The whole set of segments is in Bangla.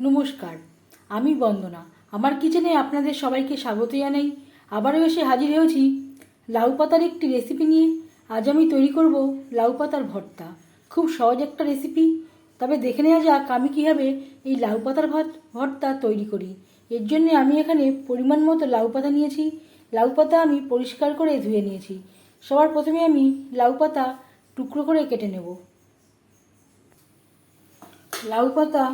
নমস্কার, আমি বন্দনা। আমার কিচেনে আপনাদের সবাইকে স্বাগত জানাই। আবারও এসে হাজির হয়েছি লাউ পাতার একটি রেসিপি নিয়ে। আজ আমি তৈরি করব লাউ পাতার ভর্তা। খুব সহজ একটা রেসিপি তবে দেখে নেওয়া যাক আমি কীভাবে এই লাউ পাতার ভাত, ভর্তা তৈরি করি। এর জন্য আমি এখানে পরিমাণ মতো লাউ পাতা নিয়েছি। লাউ পাতা আমি পরিষ্কার করে ধুয়ে নিয়েছি। সবার প্রথমে আমি লাউ পাতা টুকরো করে কেটে নেব। লাউ পাতা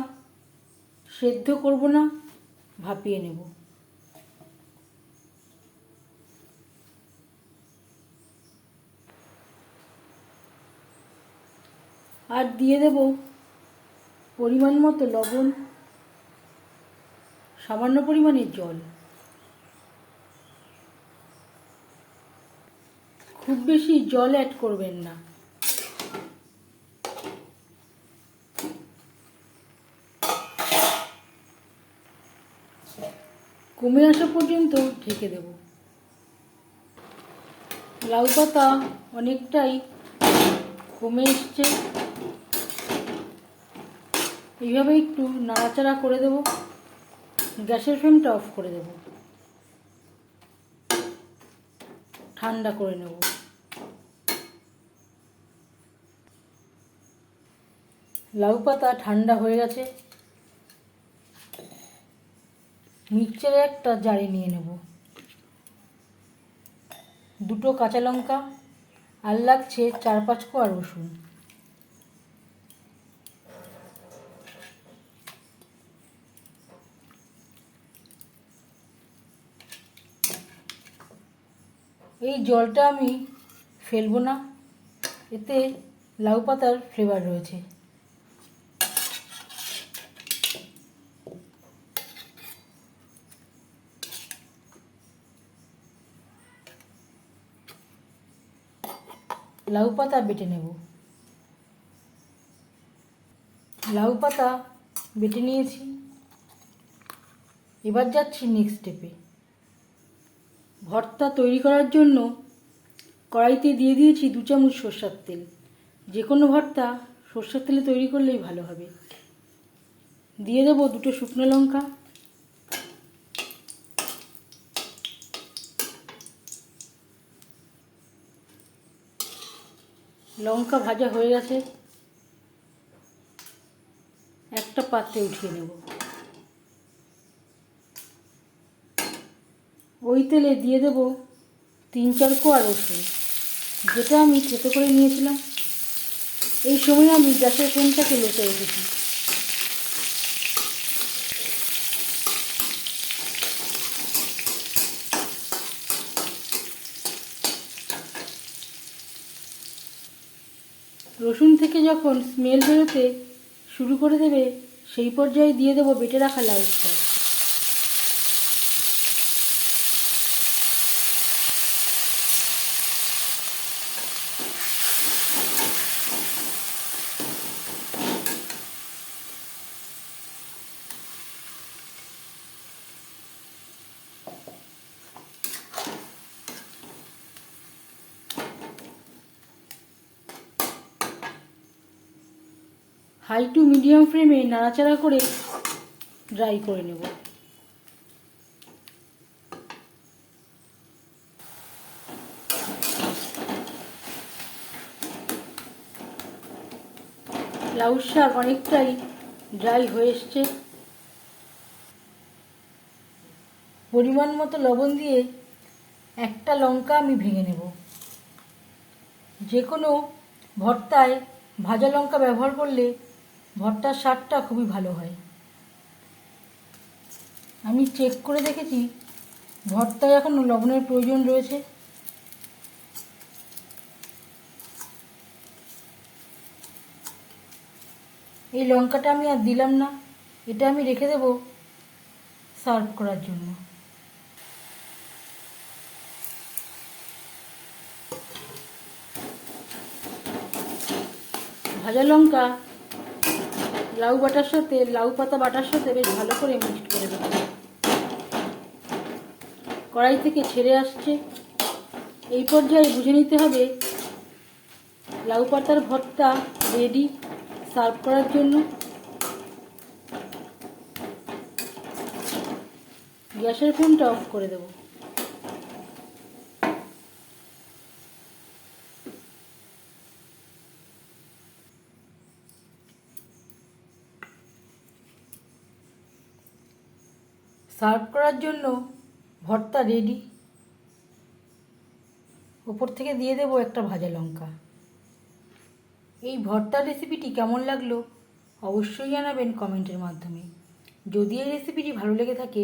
সেদ্ধ করব না, ভাপিয়ে নেব। আর দিয়ে দেব পরিমাণ মতো লবণ, সামান্য পরিমাণে জল। খুব বেশি জল অ্যাড করবেন না। কমে আসা পর্যন্ত ঢেকে দেব। লাউ পাতা অনেকটাই কমে এসছে। এইভাবে একটু নাড়াচাড়া করে দেব। গ্যাসের ফ্লেমটা অফ করে দেব। ঠান্ডা করে নেব। লাউ পাতা ঠান্ডা হয়ে গেছে। মিক্সচারে একটা জারি নিয়ে নেব। দুটো কাঁচা লঙ্কা, আর লাগছে চার পাঁচ কোয়া রসুন। এই জলটা আমি ফেলব না, এতে লাউ পাতার ফ্লেভার রয়েছে। লাউ পাতা বেটে নেব। লাউ পাতা বেটে নিয়েছি। এবার যাচ্ছি নেক্সট স্টেপে ভর্তা তৈরি করার জন্য কড়াইতে দিয়ে দিয়েছি দু চামচ সর্ষার তেল। যে কোনো ভর্তা সর্ষের তেলে তৈরি করলেই ভালো হবে। দিয়ে দেবো দুটো শুকনো লঙ্কা। লঙ্কা ভাজা হয়ে গেছে। একটা পাত্রে উঠিয়ে নেব। ওই তেলে দিয়ে দেব তিন চার কোয়া রসুন, যেটা আমি থেতো করে নিয়েছিলাম। এই সময় আমি গ্যাসের ফোনটাকে লোতে রেখেছি। রসুন থেকে যখন স্মেল বেরোতে শুরু করে দেবে, সেই পর্যায়ে দিয়ে দেবো বেটে রাখা লাউ শাক হাই টু মিডিয়াম ফ্লেমে নাড়াচাড়া করে ড্রাই করে নেব। লাউ শাক অনেকটাই ড্রাই হয়ে এসছে। পরিমাণ মতো লবণ দিয়ে একটা লঙ্কা আমি ভেঙে নেব। যে কোনো ভর্তায় ভাজা লঙ্কা ব্যবহার করলে ভর্তার স্বাদটা খুবই ভালো হয়। আমি চেক করে দেখেছি, ভর্তায় এখন লবণের প্রয়োজন রয়েছে। এই লঙ্কাটা আমি আর দিলাম না, এটা আমি রেখে দেব সার্ভ করার জন্য। ভাজা লঙ্কা লাউ বাটার সাথে, লাউ পাতা বাটার সাথে বেশ ভালো করে মিক্সড করে দেবো কড়াই থেকে ছেড়ে আসছে। এই পর্যায়ে বুঝে নিতে হবে, লাউ পাতার ভর্তা রেডি সার্ভ করার জন্য। গ্যাসের ফোনটা অফ করে দেবো। সার্ভ করার জন্য ভর্তা রেডি ওপর থেকে দিয়ে দেবো একটা ভাজা লঙ্কা। এই ভর্তার রেসিপিটি কেমন লাগল অবশ্যই জানাবেন কমেন্টের মাধ্যমে। যদি এই রেসিপিটি ভালো লেগে থাকে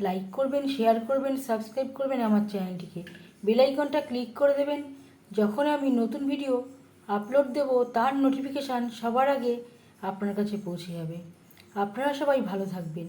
লাইক করবেন শেয়ার করবেন সাবস্ক্রাইব করবেন আমার চ্যানেলটিকে বেল আইকনটা ক্লিক করে দেবেন। যখন আমি নতুন ভিডিও আপলোড দেব, তার নোটিফিকেশান সবার আগে আপনার কাছে পৌঁছে যাবে। আপনারা সবাই ভালো থাকবেন।